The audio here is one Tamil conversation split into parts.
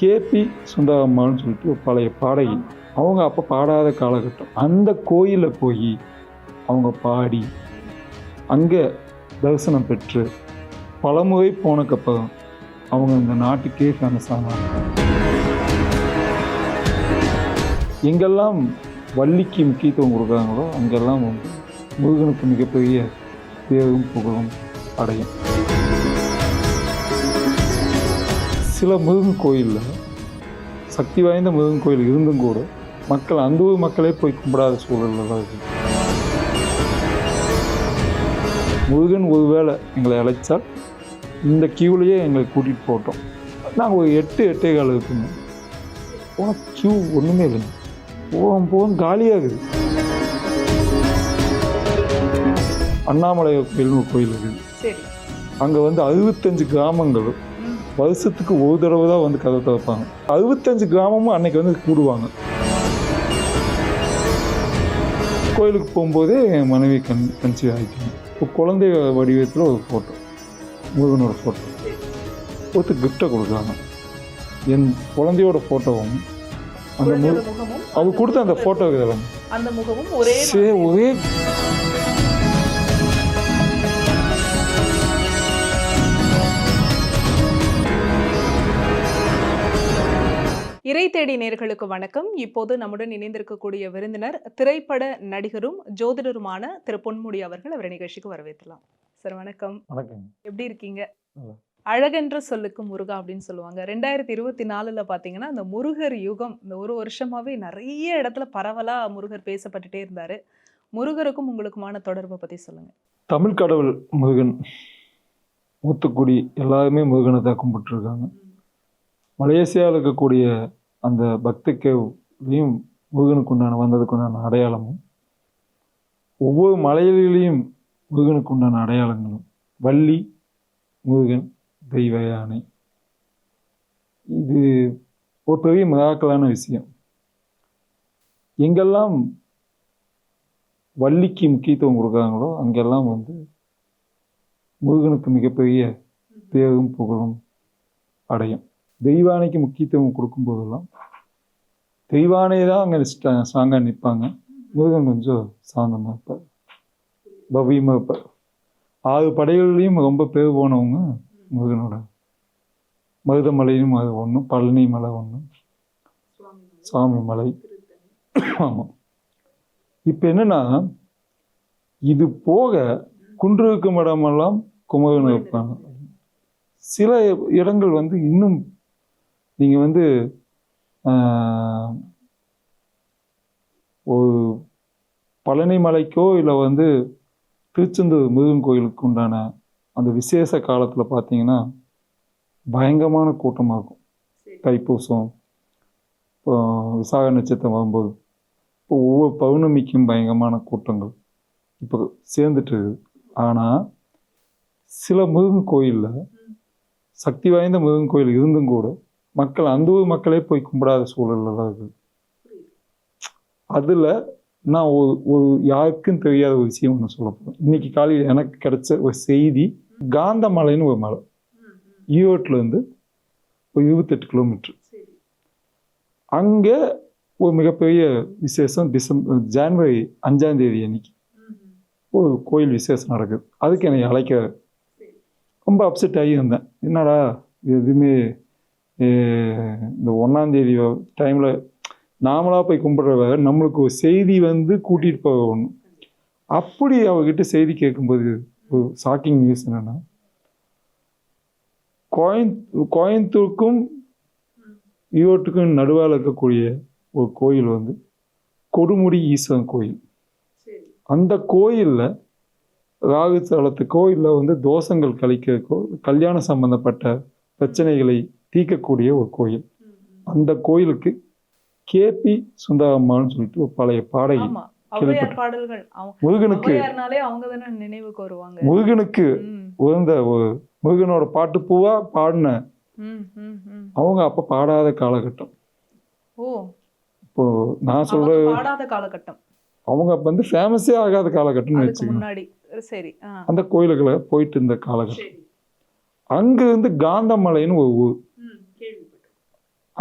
கேபி சுந்தரம்மான்னு சொல்லிட்டு ஒரு பழைய பாடகி. அவங்க அப்போ பாடாத காலகட்டம். அந்த கோயிலில் போய் அவங்க பாடி அங்கே தரிசனம் பெற்று பலமுறை போனக்கப்புறம் அவங்க இந்த நாட்டுக்கே ஃபேமஸ் ஆனாங்க. எங்கெல்லாம் வள்ளிக்கு முக்கியத்துவம் கொடுக்குறாங்களோ அங்கெல்லாம் வந்து முருகனுக்கு மிகப்பெரிய பேரும் புகழும் அடையும். சில முருகன் கோயிலில் சக்தி வாய்ந்த முருகன் கோயில் இருந்தும் கூட மக்கள் அந்த ஊர் மக்களே போய் கும்பிடாத சூழலில் தான் இருக்கு. முருகன் ஒருவேளை எங்களை அழைச்சால் இந்த கியூலையே எங்களை கூட்டிகிட்டு போட்டோம் நாங்கள் ஒரு எட்டு எட்டே கால் இருக்குங்க. போனால் கியூ ஒன்றுமே இல்லைங்க. போகும் போகும் காலியாகுது. அண்ணாமலை கோயில்னு கோயில் இருக்குது அங்கே வந்து அறுபத்தஞ்சு கிராமங்களும். வருஷத்துக்கு ஒரு தடவை தான் வந்து கதை திறப்பாங்க. அறுபத்தஞ்சு கிராமமும் அன்னைக்கு வந்து கூடுவாங்க. கோயிலுக்கு போகும்போதே என் மனைவி கண் கன்சீவ் ஆகிட்டாங்க இப்போ குழந்தை வடிவத்தில் ஒரு ஃபோட்டோ முருகனோட ஃபோட்டோ ஒருத்தர் கிஃப்டை கொடுக்குறாங்க. என் குழந்தையோட ஃபோட்டோவும் அந்த அவர் கொடுத்த அந்த ஃபோட்டோ இதெல்லாம் அந்த முகமும் ஒரே ஒரே இறை தேடி நேர்களுக்கு வணக்கம். இப்போது நம்முடன் இணைந்திருக்கக்கூடிய விருந்தினர் திரைப்பட நடிகரும் ஜோதிடருமான திரு பொன்முடி அவர்கள் அவர் நிகழ்ச்சிக்கு வரவேற்றலாம் சார் வணக்கம். வணக்கம் எப்படி இருக்கீங்க. அழகென்ற சொல்லுக்கு முருகா அப்படின்னு சொல்லுவாங்க. ரெண்டாயிரத்தி இருபத்தி நாலுல பாத்தீங்கன்னா இந்த முருகர் யுகம் இந்த ஒரு வருஷமாவே நிறைய இடத்துல பரவலா முருகர் பேசப்பட்டுட்டே இருந்தாரு. முருகருக்கும் உங்களுக்குமான தொடர்பை பத்தி சொல்லுங்க. தமிழ் கடவுள் முருகன் மூத்துக்குடி எல்லாருமே முருகனை தான் கும்பிட்டுருக்காங்க. மலேசியாவில் இருக்கக்கூடிய அந்த பக்திக்கையும் முருகனுக்கு உண்டான வந்ததுக்கு உண்டான அடையாளமும் ஒவ்வொரு மலையிலையும் முருகனுக்கு உண்டான அடையாளங்களும். வள்ளி முருகன் தெய்வ யானை. இது ஒரு பெரிய மிராக்கலான விஷயம். எங்கெல்லாம் வள்ளிக்கு முக்கியத்துவம் கொடுக்குறாங்களோ அங்கெல்லாம் வந்து முருகனுக்கு மிகப்பெரிய பேரும் புகழும் அடையும். தெய்வானைக்கு முக்கியத்துவம் கொடுக்கும் போதெல்லாம் தெய்வானை தான் அங்கே ஸ்ட்ராங்காக நிற்பாங்க முருகன் கொஞ்சம் சாந்தமாக இருப்பார். பவ்யமாக இருப்பார். ஆறு படைகள்லையும் ரொம்ப பேர் போனவங்க முருகனோட. மருதமலையும் அது ஒன்று பழனி மலை ஒன்று சாமி மலை. ஆமாம் இப்போ என்னென்னா இது போக குன்றிருக்கும் இடமெல்லாம் குமரன் இருப்பாங்க. சில இடங்கள் வந்து இன்னும் நீங்கள் வந்து ஒரு பழனி மலைக்கோ இல்லை வந்து திருச்செந்தூர் முருகன் கோயிலுக்கு உண்டான அந்த விசேஷ காலத்தில் பார்த்தீங்கன்னா பயங்கரமான கூட்டமாக இருக்கும். தைப்பூசம் இப்போ விசாக நட்சத்திரம் வரும்போது இப்போ ஒவ்வொரு பௌர்ணமிக்கும் பயங்கரமான கூட்டங்கள் இப்போ சேர்ந்துட்டு இருக்குது ஆனால் சில முருகன் கோயிலில் சக்தி வாய்ந்த முருகன் கோயில் இருந்தும் கூட மக்கள் அந்த ஊர் மக்களே போய் கும்பிடாத சூழலில் தான் இருக்குது. அதில் நான் ஒரு ஒரு யாருக்கும் தெரியாத ஒரு விஷயம் ஒன்று சொல்ல போகிறேன் இன்னைக்கு காலையில் எனக்கு கிடைச்ச ஒரு செய்தி காந்தமலைன்னு ஒரு மலை. ஈரோட்டிலேருந்து ஒரு இருபத்தெட்டு கிலோமீட்ரு அங்கே ஒரு மிகப்பெரிய விசேஷம் டிசம்பர் ஜான்வரி அஞ்சாம் தேதி அன்னைக்கு ஒரு கோயில் விசேஷம் நடக்குது. அதுக்கு என்னை அழைக்க ரொம்ப அப்செட் ஆகி இருந்தேன். என்னடா எதுவுமே இந்த ஒன்றாந்தேதி டைமில் நாமளாக போய் கும்பிட்றவ நம்மளுக்கு ஒரு செய்தி வந்து கூட்டிகிட்டு போக ஒன்று அப்படி அவகிட்ட செய்தி கேட்கும்போது ஒரு ஷாக்கிங் நியூஸ் என்னென்னா கோயந் கோயம்புத்தூருக்கும் ஈரோட்டுக்கும் நடுவால் இருக்கக்கூடிய ஒரு கோயில் வந்து கொடுமுடி ஈஸ்வரன் கோயில். அந்த கோயிலில் ராகு தலத்துக்கோ இல்லை வந்து தோஷங்கள் கழிக்கிறதுக்கோ கல்யாணம் சம்பந்தப்பட்ட பிரச்சனைகளை தீர்க்கக்கூடிய ஒரு கோயில். அந்த கோயிலுக்கு கேபி சுந்தரம்மான்னு சொல்லிட்டு ஒரு பழைய பாடகி முருகனுக்கு முருகனுக்கு உகந்த ஒரு முருகனோட பாட்டு பூவா பாடின. அவங்க அப்போ பாடாத காலகட்டம். ஓ. இப்போ நான் சொல்ற காலகட்டம். அவங்க அப்ப வந்து ஃபேமஸே ஆகாத காலகட்டம்னு வச்சுக்கணும் அந்த கோயிலுக்குள்ள போயிட்டு இருந்த காலகட்டம். அங்க இருந்து காந்தமலைன்னு ஒரு ஊர்.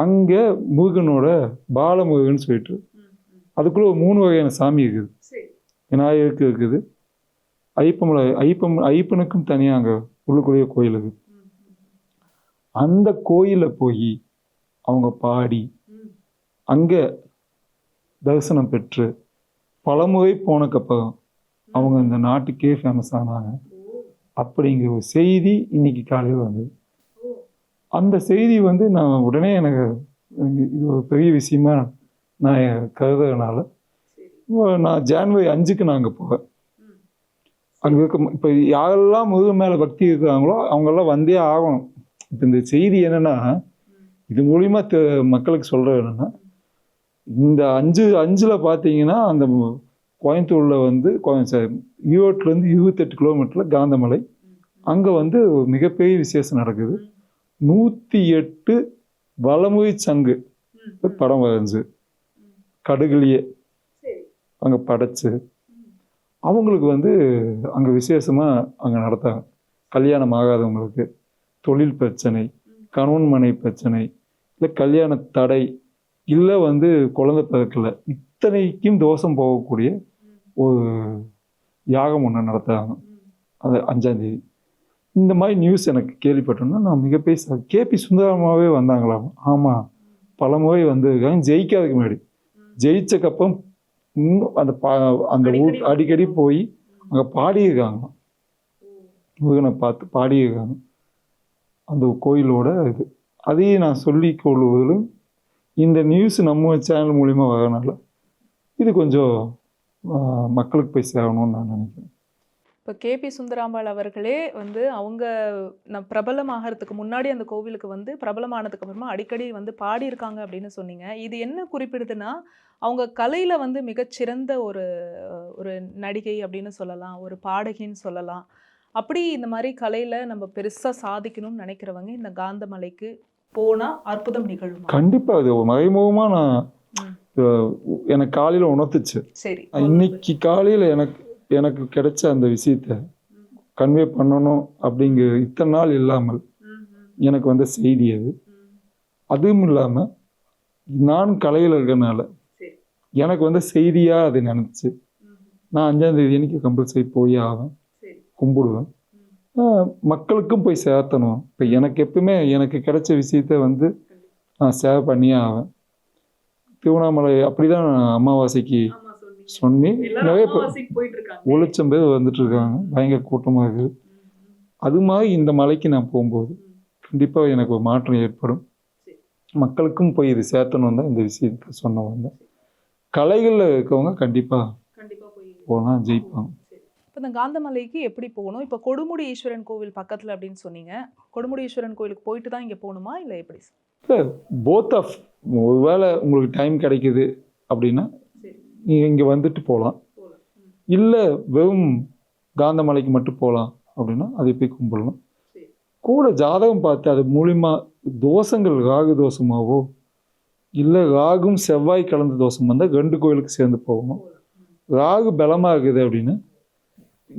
அங்கே முருகனோட பாலமுருகன் சொல்லிட்டு. அதுக்குள்ள ஒரு மூணு வகையான சாமி இருக்குது. விநாயகருக்கு இருக்குது. ஐப்பமலை ஐப்பம் ஐப்பனுக்கும் தனியாக அங்கே உள்ளுக்குள்ளேயே கோயில் இருக்குது. அந்த கோயிலில் போய் அவங்க பாடி அங்கே தரிசனம் பெற்று பலமுறை போனக்கப்புறம் அவங்க இந்த நாட்டுக்கே ஃபேமஸ் ஆனாங்க. அப்படிங்கிற ஒரு செய்தி இன்னைக்கு காலையில் வந்தது. அந்த செய்தி வந்து நான் உடனே எனக்கு இது ஒரு பெரிய விஷயமா நான் கருதுறதுனால நான் ஜான்வரி அஞ்சுக்கு நான் அங்கே போவேன். அங்கே இருக்க இப்போ யாரெல்லாம் முருகன் மேலே பக்தி இருக்கிறாங்களோ அவங்கெல்லாம் வந்தே ஆகணும். இப்போ இந்த செய்தி என்னன்னா இது மூலியமா தெ மக்களுக்கு சொல்கிறது என்னன்னா இந்த அஞ்சு அஞ்சில் பார்த்தீங்கன்னா அந்த கோயம்புத்தூர்ல வந்து ஈரோட்டிலேருந்து இருபத்தெட்டு கிலோமீட்டரில் காந்தமலை அங்கே வந்து மிகப்பெரிய விசேஷம் நடக்குது. நூற்றி எட்டு வலமுறை சங்கு. படம் வரைஞ்சு. கடுகுலியே. அங்கே படைச்சு. அவங்களுக்கு வந்து அங்கே விசேஷமாக அங்கே நடத்தாங்க. கல்யாணம் ஆகாதவங்களுக்கு தொழில் பிரச்சனை கணவன் மனை பிரச்சனை இல்லை கல்யாண தடை இல்லை வந்து குழந்தை பிறக்கல. இத்தனைக்கும் தோஷம் போகக்கூடிய ஒரு யாகம் ஒன்று நடத்துகிறாங்க அது அஞ்சாந்தேதி இந்த மாதிரி நியூஸ் எனக்கு கேள்விப்பட்டோன்னா நான் மிகப்பெரிய கேபி சுந்தரமாவே வந்தாங்களாம். ஆமாம் பல முறை வந்திருக்காங்க. ஜெயிக்காததுக்கு முன்னாடி. ஜெயிச்சக்கப்புறம் இன்னும் அந்த பா அந்த ஊர் அடிக்கடி போய் அங்கே பாடியிருக்காங்க. முருகனை பார்த்து பாடியிருக்காங்க. அந்த கோயிலோட இது. அதையும் நான் சொல்லிக் கொள்வதிலும் இந்த நியூஸ் நம்ம சேனல் மூலிமா வரனால இது கொஞ்சம் மக்களுக்கு போய் சேரணும்னு நான் நினைக்கிறேன். இப்போ கேபி சுந்தராம்பாள் அவர்களே வந்து அவங்க நான் பிரபலமாகறதுக்கு முன்னாடி அந்த கோவிலுக்கு வந்து பிரபலமானதுக்கு அப்புறமா அடிக்கடி வந்து பாடியிருக்காங்க அப்படின்னு சொன்னீங்க. இது என்ன குறிப்பிடுதுன்னா அவங்க கலையில வந்து மிகச்சிறந்த ஒரு ஒரு நடிகை அப்படின்னு சொல்லலாம் ஒரு பாடகின்னு சொல்லலாம். அப்படி இந்த மாதிரி கலையில நம்ம பெருசா சாதிக்கணும்னு நினைக்கிறவங்க இந்த காந்தமலைக்கு போனா அற்புதம் நிகழுமா? கண்டிப்பா அது மறைமுகமா நான் எனக்கு காலையில உணர்த்துச்சு. சரி. இன்னைக்கு காலையில எனக்கு எனக்கு கிடைச்ச அந்த விஷயத்த கன்வே பண்ணணும் அப்படிங்கிற இத்தனை நாள் இல்லாமல் எனக்கு வந்த செய்தி அது. அதுவும் இல்லாம நான் கலையில் இருக்கறனால. எனக்கு வந்த செய்தியா அது நினைச்சு நான் அஞ்சாம் தேதி அன்னைக்கு கம்பல்சரி போய் ஆவேன். கும்பிடுவேன். மக்களுக்கும் போய் சேர்த்தணும். இப்போ எனக்கு எப்பவுமே எனக்கு கிடைச்ச விஷயத்த வந்து நான் சேவை பண்ணியே ஆவேன். திருவண்ணாமலை அப்படிதான் அமாவாசைக்கு சொன்னி நிறைய பேர் போயிட்டு இருக்காங்க ஒரு லட்சம் பேர் வந்துட்டு இருக்காங்க பயங்கர கூட்டமாக இருக்குது அது மாதிரி இந்த மலைக்கு நான் போகும்போது கண்டிப்பாக எனக்கு ஒரு மாற்றம் ஏற்படும். மக்களுக்கும் போய் இது சேர்த்தணும் தான் இந்த விஷயத்த சொன்ன வந்தேன் கலைகளில் இருக்கவங்க கண்டிப்பாக கண்டிப்பா போய் போனால் ஜெயிப்பாங்க. இப்போ இந்த காந்தமலைக்கு எப்படி போகணும்? இப்போ கொடுமுடி ஈஸ்வரன் கோவில் பக்கத்துல அப்படின்னு சொன்னீங்க. கொடுமுடி ஈஸ்வரன் கோவிலுக்கு போயிட்டு தான் இங்க போகணுமா இல்லை எப்படி? இல்லை போத் ஆஃப் ஒருவேளை உங்களுக்கு டைம் கிடைக்குது அப்படின்னா இங்கே வந்துட்டு போகலாம் இல்லை வெறும் காந்தமலைக்கு மட்டும் போகலாம் அப்படின்னா அதை போய் கும்பிடலாம். கூட ஜாதகம் பார்த்து அது மூலிமா தோஷங்கள் ராகு தோஷமாவோ இல்லை ராகும் செவ்வாய் கலந்த தோஷம் வந்தால் ரெண்டு கோயிலுக்கு சேர்ந்து போகணும். ராகு பலமாக இருக்குது அப்படின்னு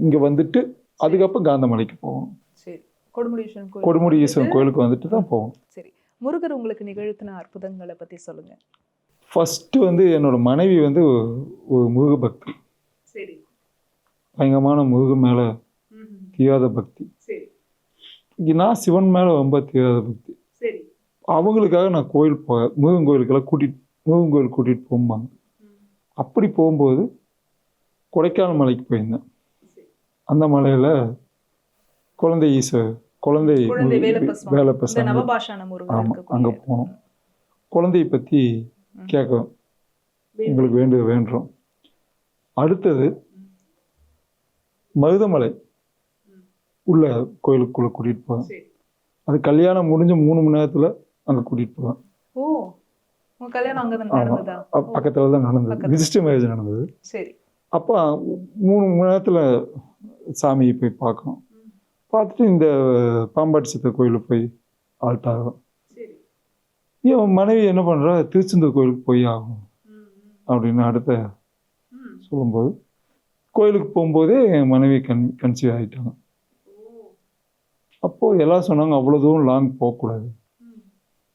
இங்கே வந்துட்டு அதுக்கப்புறம் காந்தமலைக்கு போகணும். சரி. கொடுமுடி ஈஸ்வரன் கோயிலுக்கு வந்துட்டு தான் போகணும். சரி. முருகர் உங்களுக்கு நிகழ்த்தின அற்புதங்களை பத்தி சொல்லுங்க. ஃபஸ்ட்டு வந்து என்னோட மனைவி வந்து ஒரு- முருக பக்தி. சரி. பயங்கரமான முருகன் மேலே தீராத பக்தி. இங்க நான் சிவன் மேலே ரொம்ப தீராத பக்தி. அவங்களுக்காக நான் கோயில் போவேன் முருகன் கோயிலுக்கெல்லாம் கூட்டிட்டு முருகன் கோயில் கூட்டிகிட்டு போகும்பாங்க. அப்படி போகும்போது கொடைக்கானல் மலைக்கு போயிருந்தேன். அந்த மலையில் குழந்தை ஈஸ்வர் குழந்தை நவபாஷான முருகர் ஆமாம் அங்கே போனோம். குழந்தையை பற்றி கேட்க உங்களுக்கு வேண்டிய வேண்டுறோம். அடுத்தது மருதமலை உள்ள கோயிலுக்குள்ளே கூட்டிகிட்டு போவேன். அது கல்யாணம் முடிஞ்ச மூணு மணி நேரத்தில் அங்கே கூட்டிகிட்டு போவேன் பக்கத்தில் தான் நடந்தது. ரிஜிஸ்டர் மேரேஜ் நடந்தது. சரி. அப்போ மூணு மணி நேரத்தில் சாமியை போய் பார்க்கணும். பார்த்துட்டு இந்த பாம்பாட்டி சித்தர் கோயிலுக்கு போய் ஆல்ட் ஆகும் என் மனைவி என்ன பண்ணுறா திருச்செந்தூர் கோயிலுக்கு போய் ஆகும் அப்படின்னு அடுத்த சொல்லும்போது கோயிலுக்கு போகும்போதே என் மனைவி கன் கன்சீவ் ஆகிட்டாங்க அப்போது எல்லாம் சொன்னாங்க அவ்வளோ தூரம் லாங் போகக்கூடாது.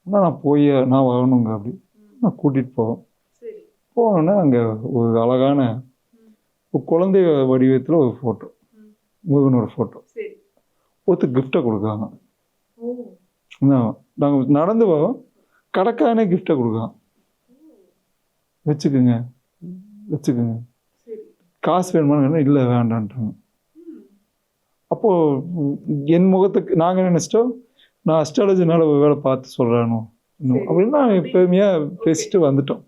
ஆனால் நான் போய் நான் வரணுங்க அப்படி. நான் கூட்டிகிட்டு போவேன் போனோன்னே அங்கே ஒரு அழகான ஒரு குழந்தை வடிவத்தில் ஒரு ஃபோட்டோ. முருகனோட ஃபோட்டோ ஒருத்தர் கிஃப்டை கொடுக்குறாங்க. நாங்கள் நடந்து வரோம். கடைக்காரனே கிஃப்டை கொடுக்குறான் வச்சுக்கோங்க வச்சுக்கோங்க காசு வேணுமான்னு இல்லை வேண்டான்ட்டாங்க ம். அப்போது என் முகத்துக்கு நாங்கள் நினச்சிட்டோம் நான் அஸ்ட்ராலஜினால வேலை பார்த்து சொல்கிறானோ. அப்படின்னா பெருமையாக பேசிட்டு வந்துட்டோம்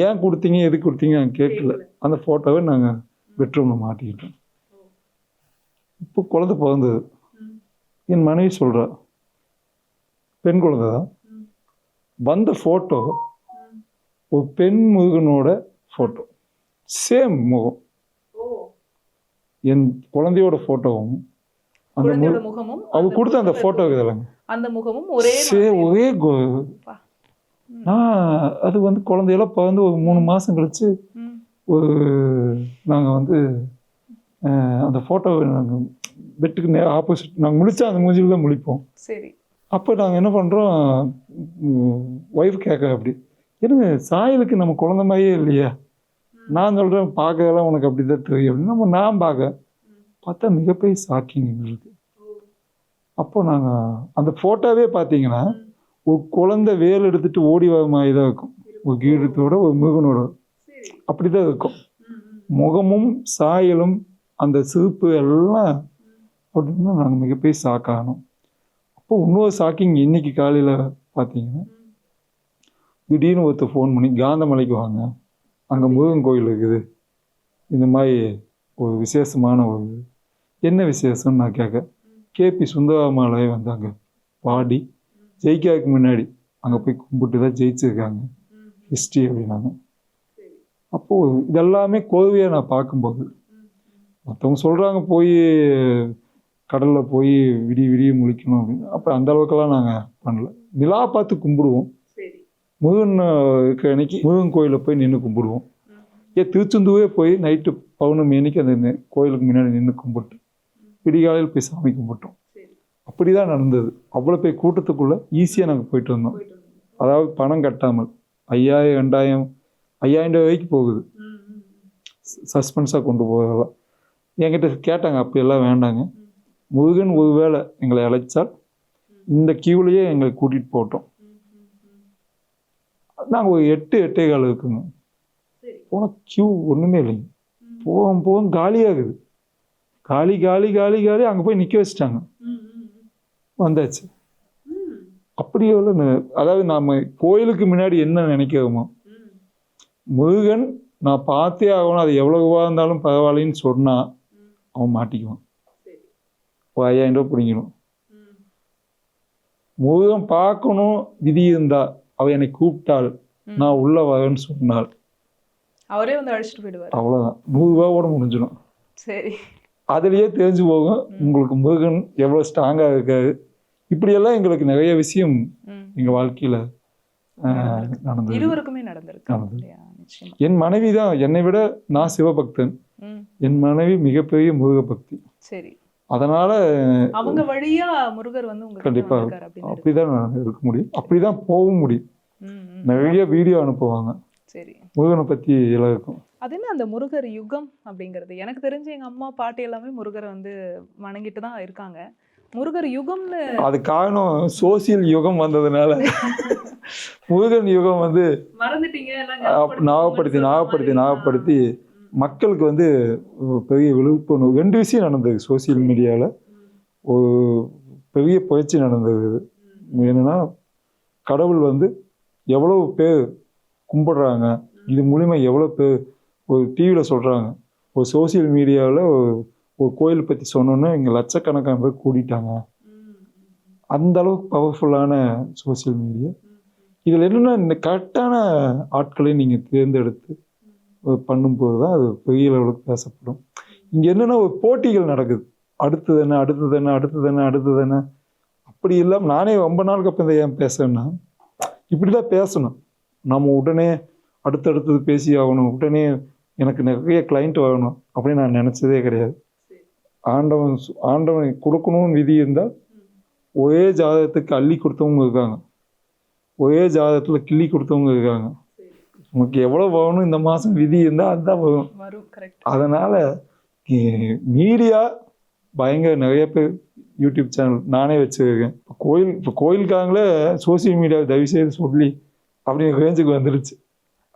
ஏன் கொடுத்தீங்க எதுக்கு கொடுத்தீங்க நாங்கள் கேட்கல. அந்த ஃபோட்டோவை நாங்கள் பெட்ரூமில் மாட்டிக்கிட்டோம் இப்போ குழந்தை பிறந்தது. என் மனைவி சொல்கிறா பெண் குழந்தை தான். வந்த ஃபோட்டோ. ஒரு பெண் முருகனோட ஃபோட்டோ சேம் முகம் என் குழந்தையோட ஃபோட்டோவும் அந்த முகமும் அவ அந்த கொடுத்த அந்த ஃபோட்டோ இருக்குதுல்லங்க அந்த முகமும் ஒரே. ஒரே. நான் அது வந்து குழந்தையெல்லாம் பிறந்து ஒரு மூணு மாதம் கழிச்சு. ஒரு நாங்கள் வந்து அந்த ஃபோட்டோவை நாங்கள் பெட்டுக்கு ஆப்போசிட் நாங்கள் முழிச்சா அந்த மூஞ்சியில் தான் முழிப்போம் சரி அப்போ நாங்கள் என்ன பண்ணுறோம் ஒய்ஃப் கேட்க அப்படி என்ன சாயலுக்கு நம்ம குழந்த மாதிரியே இல்லையா? நான் சொல்கிறேன் பார்க்கறதெல்லாம் உனக்கு அப்படி தான் தெரியும். அப்படின்னு நம்ம நான் பார்க்க பார்த்தா மிகப்பெரிய ஷாக்கிங் எங்களுக்கு. அப்போ நாங்கள் அந்த ஃபோட்டோவே பார்த்தீங்கன்னா ஒரு குழந்தை வேல் எடுத்துட்டு ஓடி வர மாதிரி தான் இருக்கும். ஒரு கீழத்தோட ஒரு முகனோட. அப்படி தான் இருக்கும். முகமும் சாயலும் அந்த சிரிப்பு எல்லாம் அப்படின்னு நாங்கள் மிகப்பெரிய ஷாக் ஆனோம். அப்போ இன்னொரு ஷாக்கிங் இன்னைக்கு காலையில் பார்த்தீங்கன்னா திடீர்னு ஒருத்தர் ஃபோன் பண்ணி காந்தமலைக்கு வாங்க. அங்கே முருகன் கோயில் இருக்குது. இந்த மாதிரி ஒரு விசேஷமான ஒரு என்ன விசேஷம்னு நான் கேட்க கேபி சுந்தரமாலை வந்தாங்க. பாடி ஜெயிக்கிறதுக்கு முன்னாடி அங்கே போய் கும்பிட்டு தான் ஜெயிச்சிருக்காங்க. ஹிஸ்ட்ரி அப்படின்னாங்க. அப்போது இதெல்லாமே கோவையாக நான் பார்க்கும்போது மற்றவங்க சொல்கிறாங்க போய் கடலில் போய் விடிய விடிய முழிக்கணும் அப்படின்னு. அப்போ அந்த அளவுக்கெல்லாம் நாங்கள் பண்ணல. நிலா பார்த்து கும்பிடுவோம். முருகன் இருக்கிற அன்னைக்கு முருகன் கோயிலில் போய் நின்று கும்பிடுவோம். ஏன் திருச்செந்தூரே போய் நைட்டு பௌர்ணமி அன்னைக்கு அந்த கோயிலுக்கு முன்னாடி நின்று கும்பிட்டு விடிகாலையில் போய் சாமி கும்பிட்டோம். அப்படி தான் நடந்தது. அவ்வளோ போய் கூட்டத்துக்குள்ளே ஈஸியாக நாங்கள் போயிட்டு வந்தோம். அதாவது பணம் கட்டாமல். ஐயாயிரம் ரெண்டாயிரம் ஐயாயிரம் ரூபாய் வரைக்கும் போகுது. சஸ்பென்ஸாக கொண்டு போகலாம் என்கிட்ட கேட்டாங்க அப்படியெல்லாம் வேண்டாங்க. முருகன் ஒருவேளை எங்களை அழைச்சால் இந்த கியூலையே எங்களை கூட்டிகிட்டு போட்டோம். நாங்கள் ஒரு எட்டு எட்டே கால் இருக்குங்க போனால் கியூ ஒன்றுமே இல்லைங்க. போகும் போகும் காலியாகுது காலி காலி காலி காலி அங்கே போய் நிற்க வச்சிட்டாங்க. வந்தாச்சு உள்ள ந- அதாவது நாம் கோயிலுக்கு முன்னாடி என்ன நினைக்கிறோமோ. முருகன் நான் பார்த்தே ஆகணும் அது எவ்வளவுவா இருந்தாலும் பரவாயில்லைன்னு சொன்னால். அவன் மாட்டிக்குவான் ஒரு ஐயாயிரம் ரூபாய் பிடிக்கணும். ம். முருகன் பார்க்கணும் விதி இருந்தா அவ என்னை கூப்பிட்டாள். நான் உள்ள வரேன்னு சொன்னாள். அவரே வந்து அழைச்சிட்டு போயிடுவார். அவ்வளோதான் நூறுரூவாவோட முடிஞ்சிடும். சரி. அதுலேயே தெரிஞ்சு போகும். உங்களுக்கு முருகன் எவ்வளோ ஸ்ட்ராங்காக இருக்காரு. இப்படியெல்லாம் எங்களுக்கு நிறைய விஷயம். எங்கள் வாழ்க்கையில் நடந்தது இருவருக்குமே நடந்திருக்கு. என் மனைவி தான் என்னை விட நான் சிவபக்தன். என் மனைவி மிகப்பெரிய முருக பக்தி சரி. அதனால அவங்க வழியா முருகர் வந்து கண்டிப்பா. அப்படிதான் இருக்க முடியும். அப்படிதான் போகவும் முடியும். நிறைய வீடியோ அனுப்புவாங்க. சரி. முருகனை பற்றி எல்லாம் இருக்கும். அது என்ன அந்த முருகர் யுகம் அப்படிங்கிறது? எனக்கு தெரிஞ்சு எங்க அம்மா பாட்டி எல்லாமே முருகரை வந்து வணங்கிட்டு தான் இருக்காங்க. முருகர் யுகம்னு அது காரணம் சோசியல் யுகம் வந்ததுனால. முருகன் யுகம் வந்து மறந்துட்டீங்க. ஞாபகப்படுத்தி ஞாபகப்படுத்தி ஞாபகப்படுத்தி மக்களுக்கு வந்து பெரிய விழிப்புணர்வு ரெண்டு விஷயம் நடந்தது சோசியல் மீடியாவில் ஒரு பெரிய பயிற்சி நடந்தது. என்னென்னா கடவுள் வந்து எவ்வளோ பேர் கும்பிடுறாங்க இது மூலிமா எவ்வளோ பேர் ஒரு டிவியில் சொல்கிறாங்க ஒரு சோசியல் மீடியாவில் ஒரு கோயில் பற்றி சொன்னோன்னே இங்கே லட்சக்கணக்கான பேர் கூடிட்டாங்க. அந்த அளவுக்கு பவர்ஃபுல்லான சோசியல் மீடியா. இதில் என்னென்னா இந்த கரெக்டான ஆட்களை நீங்கள் தேர்ந்தெடுத்து பண்ணும்போது தான் அது பெரிய லெவலுக்கு பேசப்படும். இங்கே என்னென்னா ஒரு போட்டிகள் நடக்குது. அடுத்தது என்ன அடுத்தது என்ன அடுத்தது என்ன அடுத்தது என்ன? அப்படி இல்லாமல் நானே ரொம்ப நாளுக்கு அப்புறம் இதை ஏன் பேசுறேன்னா இப்படி தான் பேசணும். நம்ம உடனே அடுத்தடுத்தது பேசி ஆகணும். உடனே எனக்கு நிறைய கிளைண்ட் வரணும் அப்படின்னு நான் நினச்சதே கிடையாது. ஆண்டவன் ஆண்டவன் கொடுக்கணும்னு விதி இருந்தால் ஒரே ஜாதகத்துக்கு அள்ளி கொடுத்தவங்க இருக்காங்க. ஒரே ஜாதகத்தில் கிள்ளி கொடுத்தவங்க இருக்காங்க. உனக்கு எவ்வளவு வேணும் இந்த மாசம் விதி இருந்தால் அதுதான் வரும் அதனால மீடியா பயங்கர நிறைய பேர் யூடியூப் சேனல் நானே வச்சிருக்கேன். கோயில் இப்போ கோயிலுக்காங்களே சோசியல் மீடியாவை தயவு செய்து சொல்லி அப்படிங்கிற ரேஞ்சுக்கு வந்துருச்சு.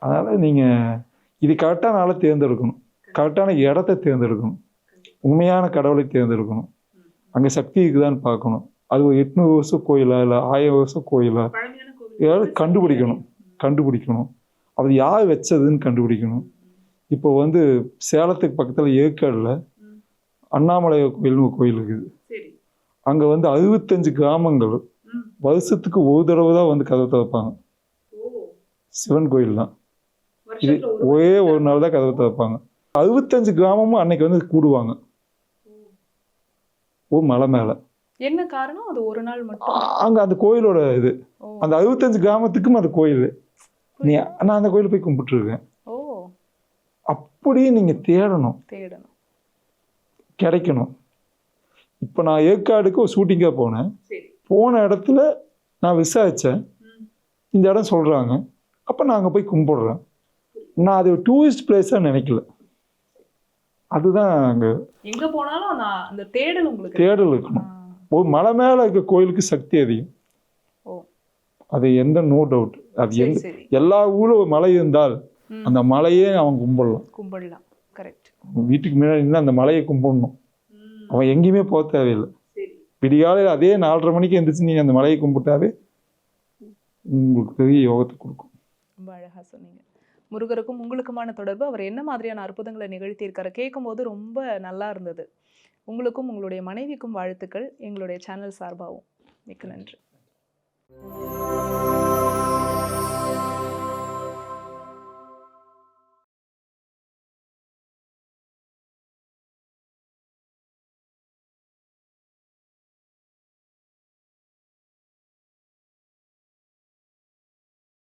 அதனால் நீங்கள் இது கரெக்டான ஆளை தேர்ந்தெடுக்கணும். கரெக்டான இடத்த தேர்ந்தெடுக்கணும். உண்மையான கடவுளை தேர்ந்தெடுக்கணும். அங்கே சக்தி இருக்குதான்னு பார்க்கணும். அது ஒரு எட்நூறு வருஷம் கோயிலா இல்லை ஆயிரம் வருஷம் கோயிலா? ஏதாவது கண்டுபிடிக்கணும். கண்டுபிடிக்கணும். அது யார் வச்சதுன்னு கண்டுபிடிக்கணும். இப்போ வந்து சேலத்துக்கு பக்கத்தில் ஏற்காடில் அண்ணாமலை கோயில்னு ஒரு கோயில் இருக்குது. அங்கே வந்து அறுபத்தஞ்சு கிராமங்கள் வருஷத்துக்கு ஒரு தடவை தான் வந்து கதவை திறப்பாங்க. சிவன் கோயில் தான் இது ஒரே ஒரு நாள் தான் கதவை திறப்பாங்க. அறுபத்தஞ்சு கிராமமும் அன்னைக்கு வந்து கூடுவாங்க. ஒரு மலை மேலே. என்ன காரணம்? அது ஒரு நாள் மட்டும். அங்கே அந்த கோயிலோட இது. ஓ. அந்த அறுபத்தஞ்சு கிராமத்துக்கும் அந்த கோயில். நீ நான் அந்த கோயில் போய் கும்பிட்டுருக்கேன். ஓ. அப்படியே நீங்கள் தேடணும். தேடணும். கிடைக்கணும். இப்போ நான் ஏற்காடுக்கு ஒரு ஷூட்டிங்காக போனேன். போன இடத்துல நான் விசாரித்தேன் இந்த இடம் சொல்கிறாங்க அப்போ நான் அங்கே போய் கும்பிடுறேன். நான் அது டூரிஸ்ட் பிளேஸாக நினைக்கல. அதுதான் அங்கே. எங்க போனாலும் நான் அந்த தேடல் உங்களுக்கு தேடல் இருக்கணும். ஒரு மலை மேலே இருக்க கோயிலுக்கு சக்தி அதிகம். ஓ. அது எந்த நோ டவுட் அது சரி எல்லா ஊரும் மலை இருந்தால். அந்த மலையே அவன் கும்பிடலாம். கும்பிடலாம். கரெக்ட் வீட்டுக்கு முன்னாடி இருந்தால் அந்த மலையை கும்பிடணும். அவன் எங்கேயுமே போக தேவையில்லை. விடிகாலையில் அதே நாலரை மணிக்கு எந்திரிச்சு நீங்கள் அந்த மலையை கும்பிட்டாவே உங்களுக்கு பெரிய யோகத்தை கொடுக்கும். ரொம்ப அழகா சொன்னீங்க. முருகருக்கும் உங்களுக்குமான தொடர்பு. அவர் என்ன மாதிரியான அற்புதங்களை நிகழ்த்தியிருக்காரு கேட்கும்போது ரொம்ப நல்லா இருந்தது. உங்களுக்கும் உங்களுடைய மனைவிக்கும் வாழ்த்துக்கள். எங்களுடைய சேனல் சார்பாகவும். மிக்க நன்றி.